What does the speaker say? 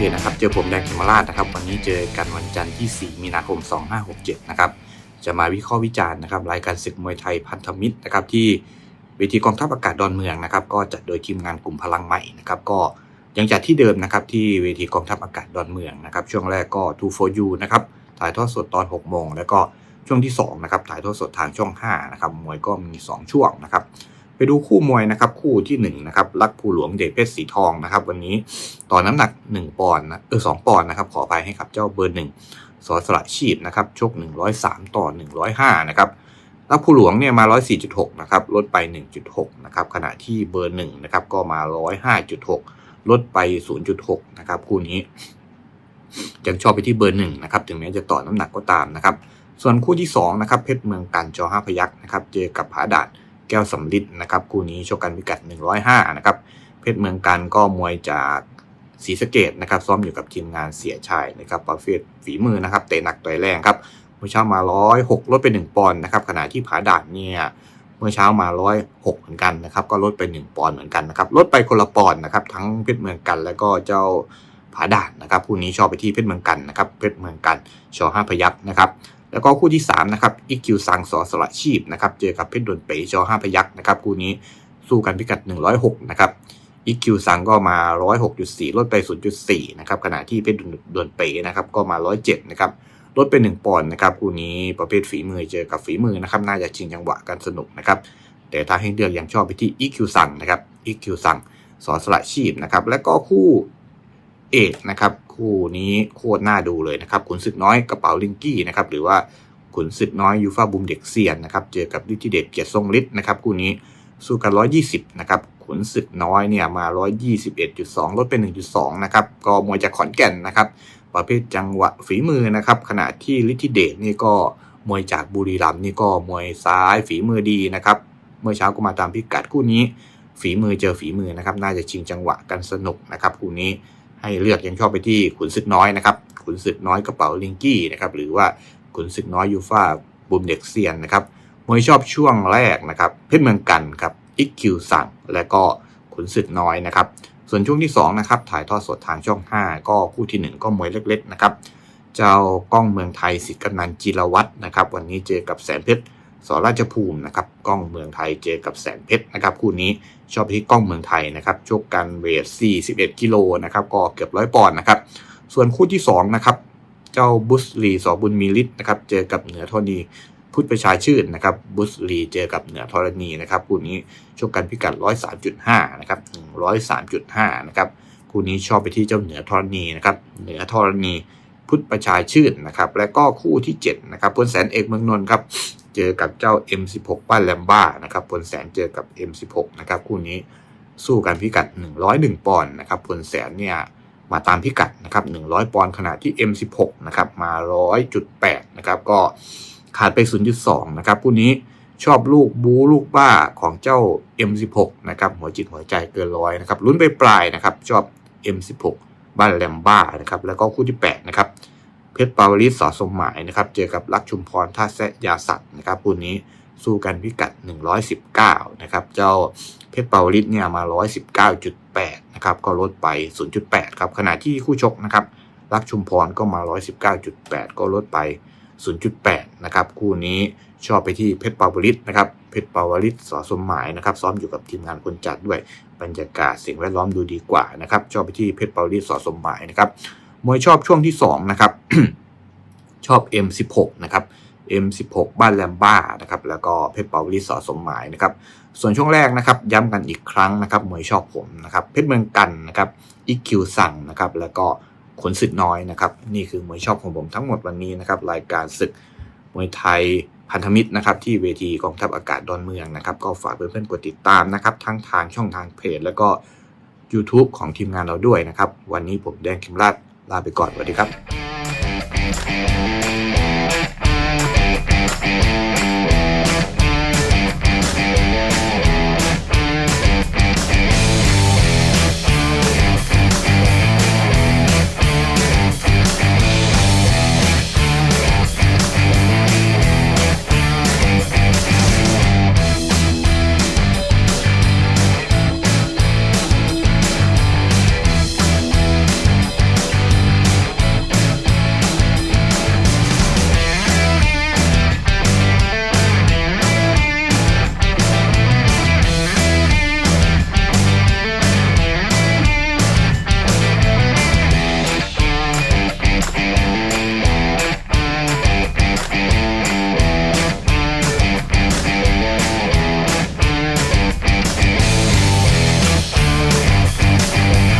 เพจนะครับ เจอผมแดงธรรมราชนะครับ วันนี้เจอกันวันจันทร์ที่ 4 มีนาคม 2567 นะครับ จะมาวิเคราะห์วิจารณ์นะครับรายการศึกมวยไทยพันธมิตรนะครับที่เวทีกองทัพอากาศดอนเมืองนะครับ ก็จัดโดยทีมงานกลุ่มพลังใหม่นะครับ ก็ยังจัดที่เดิมนะครับที่เวทีกองทัพอากาศดอนเมืองนะครับ ช่วงแรกก็2 for you นะครับถ่ายทอดสดตอน 6 โมง แล้วก็ช่วงที่2นะครับถ่ายทอดสดทางช่อง5นะครับมวยก็มี 2 ช่วงนะครับ ไปดูคู่มวยนะครับคู่ที่1นะครับรักภูหลวงเดชเพชรสีทองนะครับ วันนี้ต่อน้ำหนัก 1 ปอนด์นะเออสปอนด์นะครับขอไปให้ครับเจ้าเบอร์หนึ่งสอสละชีพนะครับชก 103 ต่อ 105 นะครับรักภูหลวงเนี่ยมา 104.6 นะครับลดไป 1.6 นะครับขณะที่เบอร์หนึ่งนะครับก็มา 105.6 ลดไป 0.6 นะครับคู่นี้ยังชอบไปที่เบอร์หนึ่งนะครับถึงแม้จะต่อน้ำหนักก็ตามนะครับส่วนคู่ที่2นะครับเพชรเมืองกันจอห้าพยักนะครับเจอกับผาดาด แก้วสำลิดนะครับคู่นี้ชกกันพิกัด 105 นะครับ เพชรเมืองกันก็มวยจากศรีสะเกดนะครับ ซ้อมอยู่กับทีมงานเสียชัยนะครับประเภทฝีมือนะครับเตะหนักต่อยแรงครับเมื่อเช้ามา 106 ลดไป 1 ปอนด์นะครับขณะที่ผาดาดเนี่ยเมื่อเช้ามา 106 เหมือนกันนะครับ ก็ลดไป 1 ปอนด์เหมือนกันนะครับลดไปคนละปอนด์นะครับทั้งเพชรเมืองกันแล้วก็เจ้าผาดาดนะครับคู่นี้ชอบไปที่เพชรเมืองกันนะครับเพชรเมืองกันชอห้าพยักนะครับ แล้วก็คู่ที่3นะครับอีคิวซังสอสละชีพนะครับเจอกับเพชรดนเป๋จอห้าพยักนะครับคู่นี้สู้กันพิกัด 106 นะครับอีคิวซังก็มา 106.4 ลดไป 0.4 นะครับขณะที่เพชรดนเป๋นะครับก็มา 107 นะครับลดไป 1 ปอนด์นะครับคู่นี้ประเภทฝีมือเจอกับฝีมือนะครับน่าจะชิงจังหวะกันสนุกนะครับแต่ถ้าให้เลือกยังชอบไปที่อีคิวซังนะครับอีคิวซังสอสละชีพนะครับแล้วก็คู่ เอกนะครับคู่นี้โคตรน่าดูเลยนะครับขุนศึกน้อยกระเป๋าลิงกี้นะครับหรือว่าขุนศึกน้อยยูฟาบุมเด็กเซียนนะครับเจอกับลิทิเดชเกียรติทรงฤทธิ์นะครับคู่นี้สู้กัน 120 นะครับ ขุนศึกน้อยเนี่ยมา 121.2 ลดเป็น 1.2 นะครับ ก็มวยจากขอนแก่นนะครับ ประเภทจังหวะฝีมือนะครับ ขณะที่ลิทิเดชนี่ก็มวยจากบุรีรัมย์นี่ก็มวยซ้ายฝีมือดีนะครับ เมื่อเช้าก็มาตามพิกัดคู่นี้ ฝีมือเจอฝีมือนะครับ น่าจะชิงจังหวะกันสนุกนะครับคู่นี้ ให้เลือกยังชอบไปที่ขุนศึกน้อยนะครับ ขุนศึกน้อยกระเป๋าลิงกี้นะครับหรือว่าขุนศึกน้อยยูฟ่าบุมเด็กเซียนนะครับมวยชอบช่วงแรกนะครับเพชรเมืองกันครับอิกคิวสั่งและก็ขุนศึกน้อยนะครับ ส่วนช่วงที่2นะครับถ่ายทอดสดทางช่อง 5 ก็คู่ที่ 1 ก็มวยเล็ก ๆ นะครับ เจ้ากล้องเมืองไทยสิทธิ์กำนันจิรวัตรนะครับ วันนี้เจอกับแสนเพชร สราชภูมินะครับกล้องเมืองไทยเจอกับแสนเพชรนะครับคู่นี้ชอบที่กล้องเมืองไทยนะครับชกกันเวท 41 กิโลนะครับก็เกือบร้อยปอนด์นะครับส่วนคู่ที่2นะครับเจ้าบุสลีสอบุญมีฤทธิ์นะครับเจอกับเหนือธรณีพุทธประชาชื่นนะครับบุสลีเจอกับเหนือธรณีนะครับคู่นี้ชกกันพิกัด 103.5นะครับ103.5นะครับคู่นี้ชอบไปที่เจ้าเหนือธรณีนะครับเหนือธรณีพุทธประชาชื่นนะครับและก็คู่ที่7นะครับพลแสนเอกเมืองนนท์ครับ เจอกับเจ้า M16 บ้านแลมบ้านะครับพลแสนเจอกับ M16 นะครับคู่นี้สู้กันพิกัด 101 ปอนด์นะครับพลแสนเนี่ยมาตามพิกัดนะครับ100 ปอนด์ขณะที่ M16 นะครับมา 100.8 นะครับก็ขาดไป 0.2 นะครับผู้นี้ชอบลูกบูลูกบ้าของเจ้า M16 นะครับหัวจิตหัวใจเกินร้อยนะครับลุ้นไปปลายนะครับชอบ M16 บ้านแลมบ้านะครับแล้วก็คู่ที่8นะครับ เพชรปาวลิสสอสมหมายนะครับ เจอกับลักชุมพรท่าแซยาสัตว์นะครับคู่นี้สู้กันพิกัด 119 นะครับ เจ้าเพชรเปาลิสเนี่ยมา 119.8 นะครับ ก็ลดไป 0.8 ครับ ขณะที่คู่ชกนะครับรักชุมพรก็มา 119.8 ก็ลดไป 0.8 นะครับ คู่นี้ชอบไปที่เพชรเปาวลิสนะครับ เพชรเปาวลิสสอสมหมายนะครับ ซ้อมอยู่กับทีมงานคนจัดด้วย บรรยากาศสิ่งแวดล้อมดูดีกว่านะครับ ชอบไปที่เพชรเปาวลิสสอสมหมายนะครับ มวยชอบช่วงที่2นะครับชอบ M16 นะครับ M16 บ้านแลมบ้านะครับแล้วก็เพชรเปาลิสสอสมหมายนะครับส่วนช่วงแรกนะครับย้ำกันอีกครั้งนะครับมวยชอบผมนะครับเพชรเมืองกันนะครับอีคิวสั่งนะครับแล้วก็ขนศึกน้อยนะครับนี่คือมวยชอบของผมทั้งหมดวันนี้นะครับรายการศึกมวยไทยพันธมิตรนะครับที่เวทีกองทัพอากาศดอนเมืองนะครับก็ฝากเพื่อนๆกดติดตามนะครับทั้งทางช่องทางเพจแล้วก็ YouTube ของทีมงานเราด้วยนะครับวันนี้ผมแดงคิมราช ลาไปก่อนสวัสดีครับ